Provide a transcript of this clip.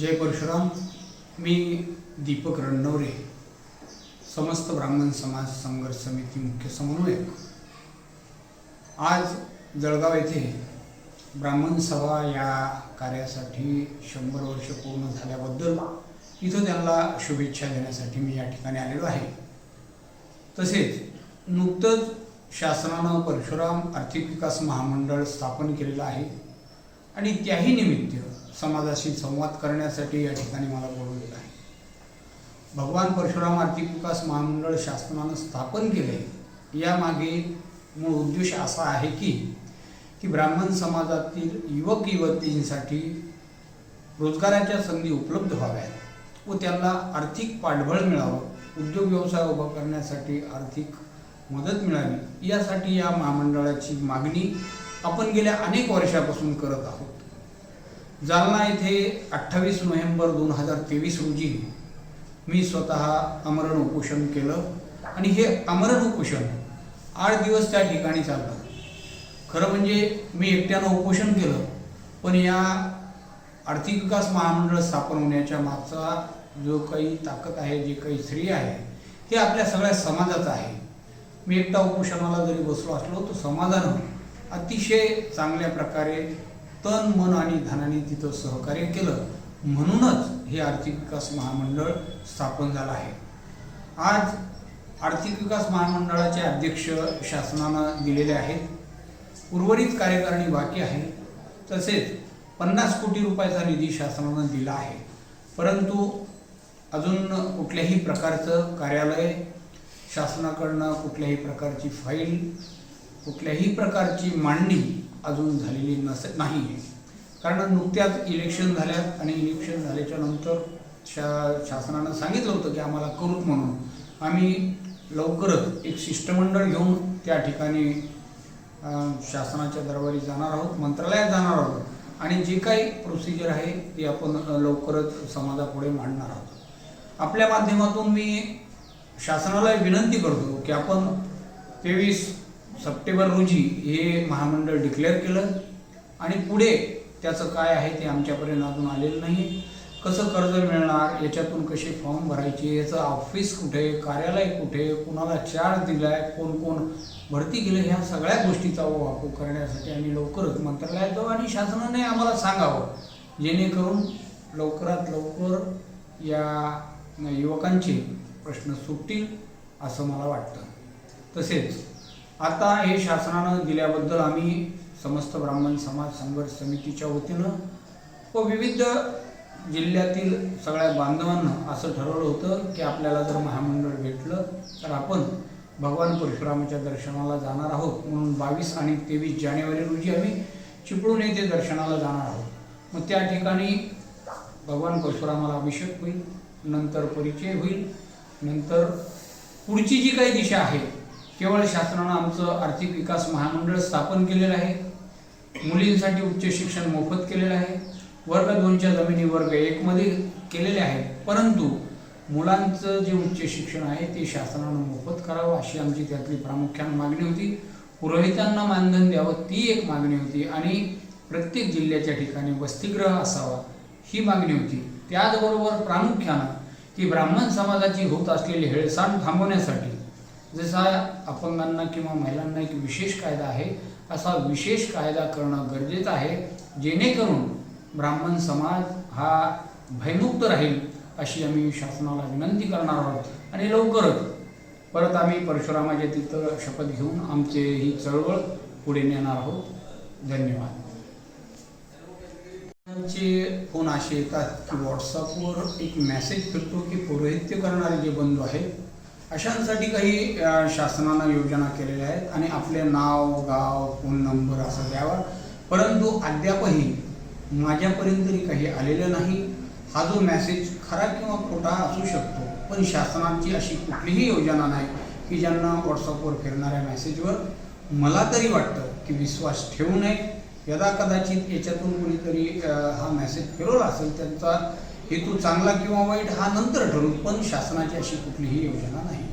जय परशुराम मी दीपक रणनवरे समस्त ब्राह्मण समाज संघर्ष समिती मुख्य समन्वयक. आज जळगाव येथे ब्राह्मण सभा या कार्यासाठी शंभर वर्ष पूर्ण झाल्याबद्दल इथं त्यांना शुभेच्छा देण्यासाठी मी या ठिकाणी आलेलो आहे. तसेच नुकतंच शासनानं परशुराम आर्थिक विकास महामंडळ स्थापन केलेलं आहे आणि त्याही निमित्त समाजाशी संवाद करण्यासाठी या ठिकाणी मला बोलवलेलं आहे. भगवान परशुराम आर्थिक विकास महामंडळ शासनानं स्थापन केले यामागे मूळ उद्देश असा आहे की की ब्राह्मण समाजातील युवक युवतींसाठी रोजगाराच्या संधी उपलब्ध व्हाव्यात व त्यांना आर्थिक पाठबळ मिळावं उद्योग व्यवसाय उभा करण्यासाठी आर्थिक मदत मिळावी यासाठी या महामंडळाची मागणी आपण गेल्या अनेक वर्षापासून करत आहोत. जालना येथे अठ्ठावीस नोव्हेंबर दोन हजार तेवीस रोजी मी स्वतः आमरण उपोषण केलं. आणि हे आमरण उपोषण आठ दिवस त्या ठिकाणी चाललं. खरं म्हणजे मी एकट्यानं उपोषण केलं पण या आर्थिक विकास महामंडळ स्थापन होण्याच्या मागचा जो काही ताकद आहे जे काही श्रेय आहे हे आपल्या सगळ्या समाजाचं आहे. मी एकटा उपोषणाला जरी बसलो असलो तर समाजानं अतिशय चांगल्या प्रकारे तन मन आणि धनाने तिथं सहकार्य केलं. म्हणूनच हे आर्थिक विकास महामंडळ स्थापन झालं आहे. आज आर्थिक विकास महामंडळाचे अध्यक्ष शासनानं दिलेले आहेत. उर्वरित कार्यकारिणी बाकी आहे. तसेच पन्नास कोटी रुपयाचा निधी शासनानं दिला आहे. परंतु अजून कुठल्याही प्रकारचं कार्यालय शासनाकडनं कुठल्याही प्रकारची फाईल कुठल्याही प्रकारची मांडणी अजून झालेली नस नाही आहे. कारण नुकत्याच इलेक्शन झाल्यात आणि इलेक्शन झाल्याच्यानंतर शा शासनानं सांगितलं होतं की आम्हाला करूत म्हणून. आम्ही लवकरच एक शिष्टमंडळ घेऊन त्या ठिकाणी शासनाच्या दरबारी जाणार आहोत मंत्रालयात जाणार आहोत. आणि जे काही प्रोसिजर आहे ती आपण लवकरच समाजापुढे मांडणार आहोत. आपल्या माध्यमातून मी शासनाला विनंती करतो की आपण तेवीस सप्टेंबर रोजी हे महामंडळ डिक्लेअर केलं आणि पुढे त्याचं काय आहे ते आमच्यापर्यंत अजून आलेलं नाही कसं कर्ज मिळणार याच्यातून कसे फॉर्म भरायचे याचं ऑफिस कुठे कार्यालय कुठे कुणाला चार्ज दिलाय कोण कोण भरती केलं ह्या सगळ्या गोष्टीचा वापर करण्यासाठी आम्ही लवकरच मंत्रालयात जाऊ आणि शासनाने आम्हाला सांगावं. जेणेकरून लवकरात लवकर या युवकांचे प्रश्न सुटतील असं मला वाटतं. तसेच आता हे शासनानं दिल्याबद्दल आम्ही समस्त ब्राह्मण समाज संघर्ष समितीच्या वतीनं व विविध जिल्ह्यातील सगळ्या बांधवांना असं ठरवलं होतं की आपल्याला जर महामंडळ भेटलं तर आपण भगवान परशुरामाच्या दर्शनाला जाणार आहोत. म्हणून बावीस आणि तेवीस जानेवारी रोजी आम्ही चिपळूण येथे दर्शनाला जाणार आहोत. मग त्या ठिकाणी भगवान परशुरामाला अभिषेक होईल नंतर परिचय होईल नंतर पुढची जी काही दिशा आहे केवळ शासनानं आमचं आर्थिक विकास महामंडळ स्थापन केलेलं आहे. मुलींसाठी उच्च शिक्षण मोफत केलेलं आहे. वर्ग दोनच्या जमिनी वर्ग एकमध्ये केलेले आहे परंतु मुलांचं जे उच्च शिक्षण आहे ते शासनानं मोफत करावं अशी आमची त्यातली प्रामुख्यानं मागणी होती. पुरोहितांना मानधन द्यावं ती एक मागणी होती आणि प्रत्येक जिल्ह्याच्या ठिकाणी वसतिगृह असावा ही मागणी होती. त्याचबरोबर प्रामुख्यानं की ब्राह्मण समाजाची होत असलेली हेळसांड थांबवण्यासाठी जसा अपंगांना किंवा महिलांना एक विशेष कायदा आहे असा विशेष कायदा करणं गरजेचं आहे जेणेकरून ब्राह्मण समाज हा भयमुक्त राहील अशी आम्ही शासनाला विनंती करणार आहोत. आणि लवकरच परत आम्ही परशुरामाच्या तिथं शपथ घेऊन आमचे ही चळवळ पुढे नेणार आहोत. धन्यवाद. चे फोन असे येतात की व्हॉट्सअपवर एक मेसेज फिरतो की पौरोहित्य करणारे जे बंधू आहेत अशांसाठी काही शासनानं योजना केलेल्या आहेत आणि आपले नाव गाव फोन नंबर असं द्यावा. परंतु अद्यापही माझ्यापर्यंत तरी काही आलेलं नाही. हा जो मेसेज खरा किंवा खोटा असू शकतो पण शासनाची अशी कुठलीही योजना नाही की ज्यांना व्हॉट्सअपवर फिरणाऱ्या मेसेजवर मला तरी वाटतं की विश्वास ठेवू नये. यदा कदाचित याच्यातून कुणीतरी हा मेसेज फिरवला असेल त्यांचा हेतू चांगला किंवा वाईट हा नंतर ठरू पण शासनाची अशी कुठलीही योजना नाही.